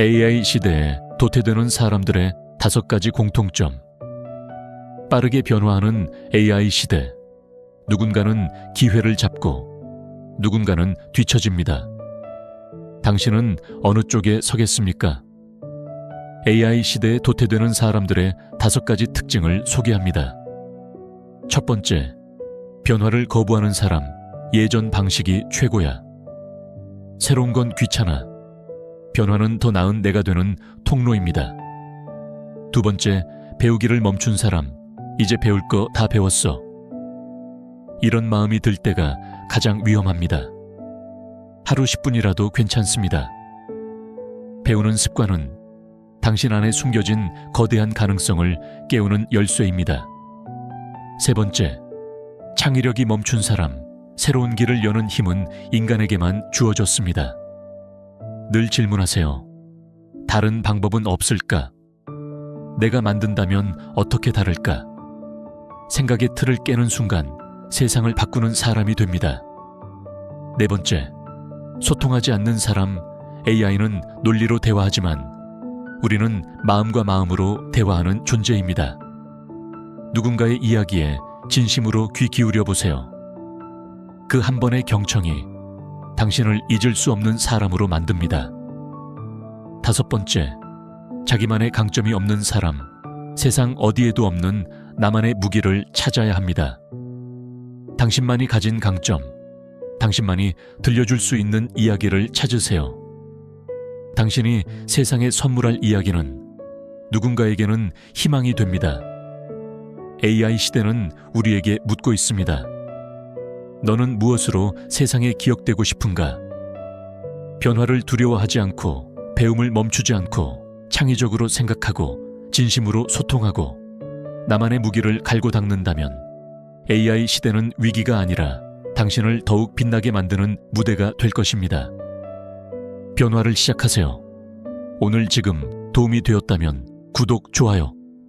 AI 시대에 도태되는 사람들의 다섯 가지 공통점. 빠르게 변화하는 AI 시대. 누군가는 기회를 잡고 누군가는 뒤처집니다. 당신은 어느 쪽에 서겠습니까? AI 시대에 도태되는 사람들의 다섯 가지 특징을 소개합니다. 첫 번째, 변화를 거부하는 사람, 예전 방식이 최고야. 새로운 건 귀찮아. 변화는 더 나은 내가 되는 통로입니다. 두 번째, 배우기를 멈춘 사람, 이제 배울 거 다 배웠어. 이런 마음이 들 때가 가장 위험합니다. 하루 10분이라도 괜찮습니다. 배우는 습관은 당신 안에 숨겨진 거대한 가능성을 깨우는 열쇠입니다. 세 번째, 창의력이 멈춘 사람, 새로운 길을 여는 힘은 인간에게만 주어졌습니다. 늘 질문하세요. 다른 방법은 없을까? 내가 만든다면 어떻게 다를까? 생각의 틀을 깨는 순간 세상을 바꾸는 사람이 됩니다. 네 번째, 소통하지 않는 사람, AI는 논리로 대화하지만 우리는 마음과 마음으로 대화하는 존재입니다. 누군가의 이야기에 진심으로 귀 기울여 보세요. 그 한 번의 경청이 당신을 잊을 수 없는 사람으로 만듭니다. 다섯 번째, 자기만의 강점이 없는 사람, 세상 어디에도 없는 나만의 무기를 찾아야 합니다. 당신만이 가진 강점, 당신만이 들려줄 수 있는 이야기를 찾으세요. 당신이 세상에 선물할 이야기는 누군가에게는 희망이 됩니다. AI 시대는 우리에게 묻고 있습니다. 너는 무엇으로 세상에 기억되고 싶은가? 변화를 두려워하지 않고 배움을 멈추지 않고 창의적으로 생각하고 진심으로 소통하고 나만의 무기를 갈고 닦는다면 AI 시대는 위기가 아니라 당신을 더욱 빛나게 만드는 무대가 될 것입니다. 변화를 시작하세요. 오늘 지금 도움이 되었다면 구독, 좋아요